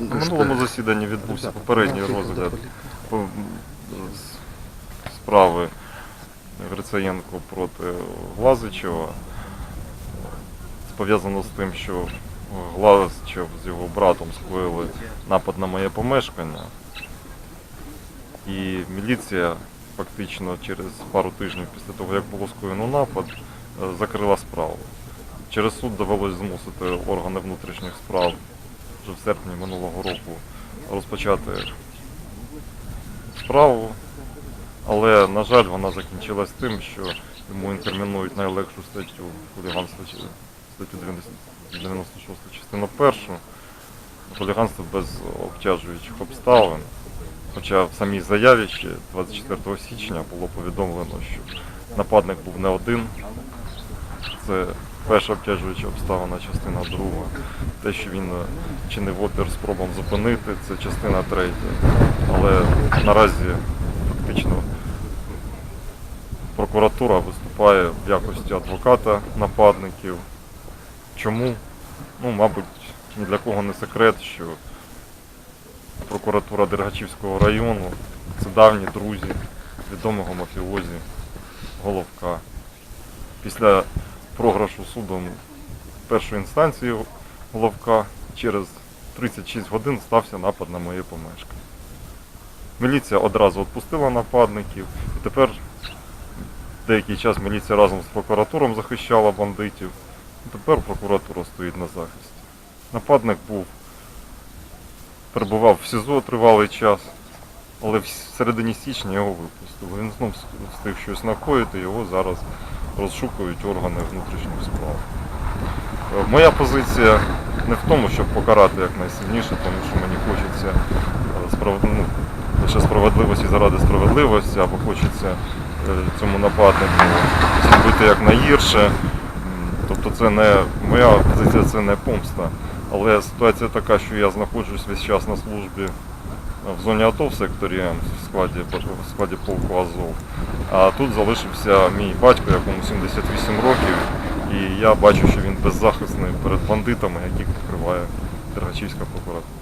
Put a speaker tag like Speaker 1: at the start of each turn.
Speaker 1: На минулому засіданні відбувся попередній розгляд справи Грицаєнко проти Глазичева. Пов'язано з тим, що Глазичев з його братом скоїли напад на моє помешкання. І міліція фактично через пару тижнів після того, як було скоєно напад, е, закрила справу. Через суд довелось змусити органи внутрішніх справ вже в серпні минулого року розпочати справу. Але, на жаль, вона закінчилась тим, що йому інкримінують найлегшу статтю хуліганства, статтю 96 частину першу, хуліганство без обтяжуючих обставин. Хоча в самій заяві ще 24 січня було повідомлено, що нападник був не один. Це перша обтяжуюча обставина, частина друга. Те, що він е, чинив опір спробам зупинити, це частина третя. Але наразі фактично прокуратура виступає в якості адвоката нападників. Чому? Ну, мабуть, ні для кого не секрет, що прокуратура Дергачівського району це давні друзі відомого мафіозі Головка. Після програшу судом першої інстанції Головка через 36 годин стався напад на моє помешкання. Міліція одразу відпустила нападників, і тепер деякий час міліція разом з прокуратуром захищала бандитів. Тепер прокуратура стоїть на захисті. Нападник був перебував в СІЗО тривалий час, але в середині січня його випустили. Він знов встиг щось накоїти, його зараз розшукують органи внутрішніх справ. Е, Моя позиція не в тому, щоб покарати якнайсильніше, тому що мені хочеться е, справ... ну, лише справедливості заради справедливості, або хочеться е, цьому нападнику зробити якнайгірше. Тобто це не моя позиція це не помста. Але ситуація така, що я знаходжусь весь час на службі в зоні АТО в секторі М в складі, в складі полку Азов. А тут залишився мій батько, якому 78 років, і я бачу, що він беззахисний перед бандитами, яких покриває Дергачівська прокуратура.